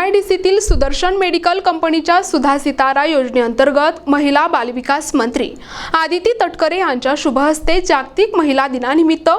एमआयडीसीतील Sudarshan medical कंपनीच्या सुधा सितारा योजनेअंतर्गत महिला बालविकास मंत्री आदिती तटकरे यांच्या शुभहस्ते जागतिक महिला दिनानिमित्त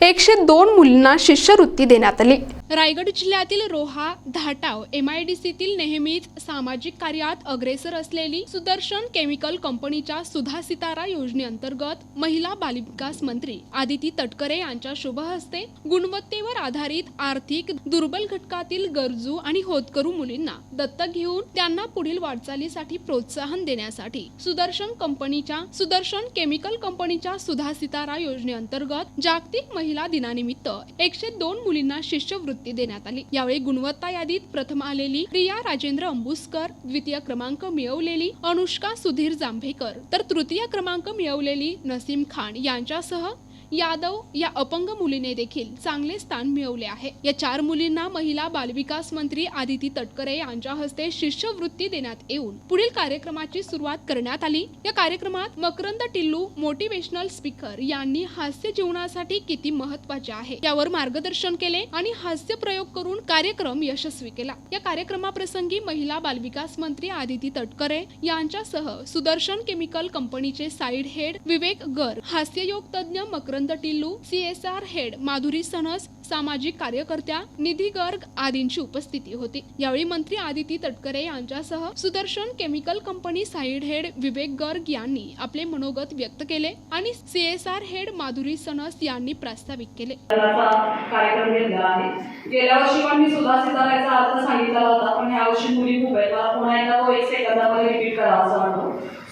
एकशे दोन मुलींना शिष्यवृत्ती देण्यात आली. रायगड जिल्ह्यातील रोहा धाटाव एम आयडीसीतील नेहमीच सामाजिक कार्यात अग्रेसर असलेली सुदर्शन केमिकल कंपनीच्या सुधा सितारा योजनेअंतर्गत महिला बालविकास मंत्री आदिती तटकरे यांच्या शुभहस्ते गुणवत्तेवर आधारित आर्थिक दुर्बल घटकातील गरजू आणि होतकरू मुलींना दत्तक घेऊन त्यांना पुढील वाटचालीसाठी प्रोत्साहन देण्यासाठी सुदर्शन कंपनीच्या सुदर्शन केमिकल कंपनीच्या सुधा सितारा योजनेअंतर्गत जागतिक महिला दिनानिमित्त एकशे दोन मुलींना शिष्यवृत्ती देण्यात आली. यावेळी गुणवत्ता यादीत प्रथम आलेली प्रिया राजेंद्र अंबुसकर द्वितीय क्रमांक मिळवलेली अनुष्का सुधीर जांभेकर तर तृतीय क्रमांक मिळवलेली नसीम खान यांच्यासह यादव या अपंग मुलीने देखील चांगले स्थान मिळवले आहे. या चार मुलींना महिला बालविकास मंत्री आदिती तटकरे यांच्या हस्ते शिष्यवृत्ती देण्यात येऊन पुढील कार्यक्रमाची सुरुवात करण्यात आली. या कार्यक्रमात मकरंद टिल्लू मोटिवेशनल स्पीकर यांनी हास्य जीवनासाठी किती महत्त्वाचे आहे यावर मार्गदर्शन केले आणि हास्य प्रयोग करून कार्यक्रम यशस्वी केला. या कार्यक्रमाप्रसंगी महिला बालविकास मंत्री आदिती तटकरे यांच्यासह सुदर्शन केमिकल कंपनीचे साईड हेड विवेक गर हास्ययोग तज्ज्ञ मकरंद टिल्लू सीएसआर हेड माधुरी सणस सामाजिक कार्यकर्त्या निधी गर्ग आदींची उपस्थिती होती. यावेळी मंत्री आदिती तटकरे यांच्यासह Sudarshan chemical company side head Vivek Garg यांनी आपले मनोगत व्यक्त केले आणि सीएसआर हेड माधुरी सणस यांनी प्रास्ताविक केले. कार्यक्रम घेतलेला आहे. गेल्या वर्षी पण मी सुद्धा सिताराचा अर्थ सांगितला होता पण यावर्षी मुली खूप आहेत मला पुन्हा एकदा तो एक सेकंदामध्ये रिपीट करावा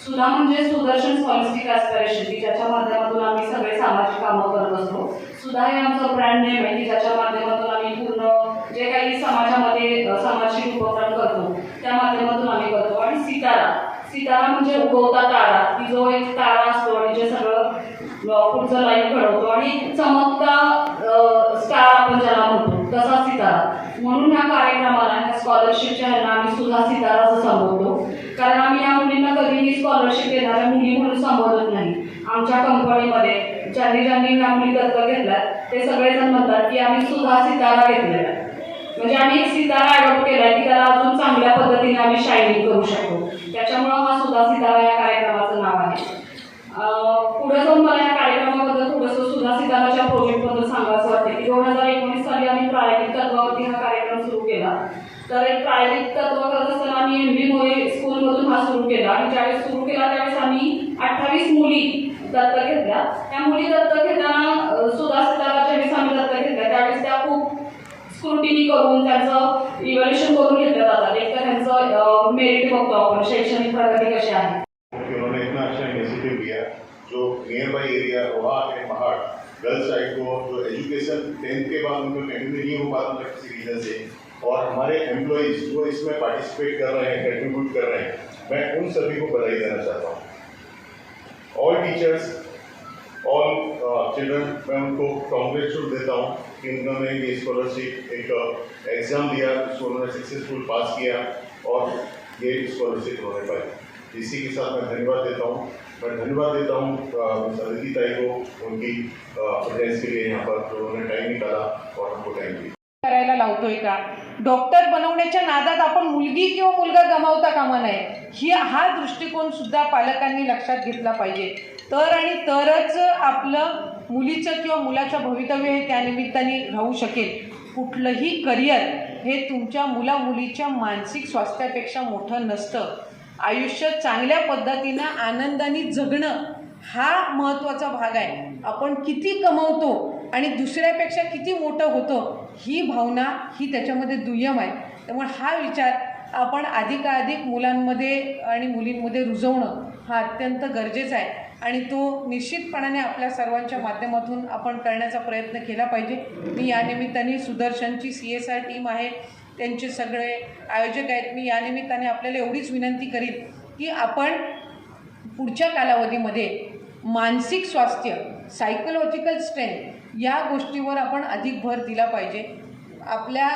असं सुधा म्हणजे सुदर्शन स्कॉलरशिप ॲस्पिरेशन की ज्याच्या माध्यमातून आम्ही सगळे सामाजिक कामं करत असतो. सुधा हे आमचं ब्रँड नेम आहे. की ज्याच्या माध्यमातून आम्ही पूर्ण जे काही समाजामध्ये सामाजिक उपक्रम करतो त्या माध्यमातून आम्ही करतो. आणि सितारा. सितारा म्हणजे उगवता तारा. की जो एक तारा असतो आणि जे सगळं पुढचं लाईफ घडवतो. आणि चमकता स्टार आपण ज्याला म्हणतो तसा सितारा. म्हणून ह्या कार्यक्रमाला ह्या स्कॉलरशिपच्या ह्यांना आम्ही सुद्धा सितारा असं संबोधतो. कारण आम्ही या मुलींना कधीही स्कॉलरशिप देणाऱ्या मुली म्हणून संबोधत नाही. आमच्या कंपनीमध्ये ज्यांनी ज्यांनी या मुली दत्तक घेतल्यात ते सगळेजण म्हणतात की आम्ही सुद्धा सितारा घेतलेला म्हणजे आम्ही एक सितारा अडॉप्ट केला की त्याला अजून चांगल्या पद्धतीने आम्ही शायनिंग करू शकतो. त्याच्यामुळं हा सुद्धा सितारा या कार्यक्रमाचं नाव आहे. पुढे जाऊन मला या कार्यक्रमाबद्दल थोडंसं सुद्धा सिताराच्या प्रोजेक्टबद्दल सांगायचं वाटतं की दोन हजार एकोणीस साली आम्ही प्रायोगिक तत्वावरती हा कार्यक्रम सुरू केला. कारण एक प्रायोगिक तत्व करत असताना आम्ही एम बी मोरे स्कूलमधून हा सुरू केला. आणि ज्यावेळेस सुरू केला त्यावेळेस आम्ही अठ्ठावीस मुली दत्तक घेतल्या. त्या मुली दत्तक घेताना अं, सुद्धा सिताराच्या वेळेस आम्ही दत्तक घेतल्या त्यावेळेस त्या खूप स्क्रुटिनी करून त्यांचं इव्हॅल्युएशन करून घेतलं जातात. एक तर त्यांचं मेरिट बघतो आपण शैक्षणिक प्रगती कशी आहे. जो near by area Roha and Mahad girls side को जो एजुकेशन टेंथ के बाद उनको कंटिन्यू नहीं हो पाता था किसी रीजन से और हमारे एम्प्लॉयज़ जो इसमें पार्टिसिपेट कर रहे हैं कंट्रीब्यूट कर रहे हैं, मैं उन सभी को बधाई देना चाहता हूँ। ऑल टीचर्स ऑल चिल्ड्रन मैं उनको कॉन्ग्रेचुलेट देता हूँ कि उन्होंने ये स्कॉलरशिप एक एग्ज़ाम दिया उसको उन्होंने सक्सेसफुल पास किया और ये स्कॉलरशिप उन्होंने पाई। इसी के साथ मैं धन्यवाद देता हूँ। मैं धन्यवाद देता हूँ मिस अदिति ताई को, उनकी प्रेजेंस के लिए यहाँ पर उन्होंने टाइम निकाला और हमको टाइम दिया। करायला लावतोय का? डॉक्टर बनवण्याच्या नादात आपण मुलगी किंवा मुलगा गमावता कामा नये. ही हा दृष्टिकोन सुद्धा पालकांनी लक्षात घेतला पाहिजे. तर आणि तरच आपलं मुलीचं किंवा मुलाचं भवितव्य हे त्यानिमित्ताने राहू शकेल. कुठलंही करिअर हे तुमच्या मुला मुलीच्या मानसिक स्वास्थ्यापेक्षा मोठं नसतं. आयुष्य चांगल्या पद्धतीनं आनंदाने जगणं हा महत्त्वाचा भाग आहे. आपण किती कमवतो आणि दुसऱ्यापेक्षा किती मोठं होतं ही भावना ही त्याच्यामध्ये दुय्यम आहे. त्यामुळे हा विचार आपण अधिकाधिक मुलांमध्ये आणि मुलींमध्ये रुजवणं हा अत्यंत गरजेचा आहे. आणि तो निश्चितपणाने आपल्या सर्वांच्या माध्यमातून आपण करण्याचा प्रयत्न केला पाहिजे. मी या निमित्ताने सुदर्शनची सी एस आर टीम आहे. त्यांचे सगळे आयोजक आहेत. मी या निमित्ताने आपल्याला एवढीच विनंती करीन की आपण पुढच्या कालावधीमध्ये मानसिक स्वास्थ्य सायकोलॉजिकल स्ट्रेंथ या गोष्टीवर आपण अधिक भर दिला पाहिजे. आपल्या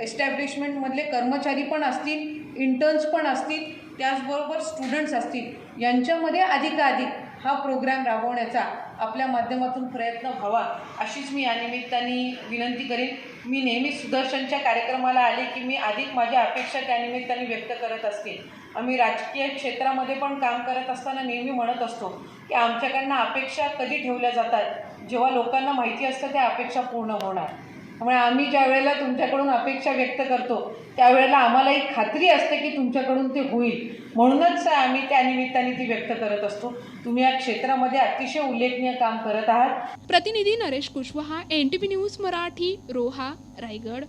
एस्टॅब्लिशमेंटमधले कर्मचारी पण असतील इंटर्न्स पण असतील त्याचबरोबर स्टुडंट्स असतील यांच्यामध्ये अधिकाधिक हा प्रोग्राम राबवण्याचा आपल्या माध्यमातून प्रयत्न व्हावा अशीच मी या निमित्ताने विनंती करेन. मी नेहमी सुदर्शनच्या कार्यक्रमाला आले की मी अधिक माझ्या अपेक्षा त्यानिमित्ताने व्यक्त करत असते. आम्ही राजकीय क्षेत्रामध्ये पण काम करत असताना नेहमी म्हणत असतो की आमच्याकडनं अपेक्षा कधी ठेवल्या जातात? जेव्हा लोकांना माहिती असतं त्या अपेक्षा पूर्ण होणार. त्यामुळे आम्ही ज्या वेळेला तुमच्याकडून अपेक्षा व्यक्त करतो त्यावेळेला आम्हाला एक खात्री असते की तुमच्याकडून ते होईल. म्हणूनच आम्ही त्या निमित्ताने ती व्यक्त करत असतो. तुम्ही या क्षेत्रामध्ये अतिशय उल्लेखनीय काम करत आहात. प्रतिनिधी Naresh Kushwaha N T P news Marathi Roha Raigad.